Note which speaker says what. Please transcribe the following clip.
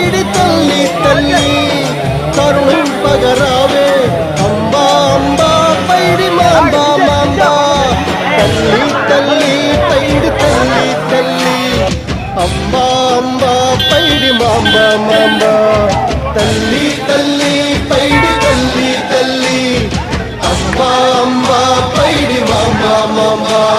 Speaker 1: தேடி தள்ளி தள்ளி. கருணும் பகராவே. அம்பா அம்பா பைடி மாம்பா மாம்பா. தள்ளி தள்ளி பைடி தள்ளி தள்ளி. அம்பா அம்பா பைடி மாம்பா மாம்பா. தள்ளி தள்ளி பைடி தள்ளி தள்ளி. அம்பா அம்பா பைடி மாம்பா மாம்பா.